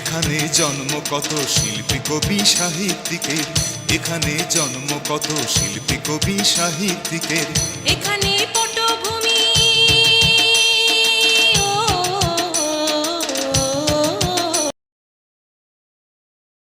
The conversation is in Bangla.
এখানে জন্ম কত শিল্পী কবি সাহিত্যিকের? এখানে জন্ম কত শিল্পী কবি সাহিত্যিকের? এখানে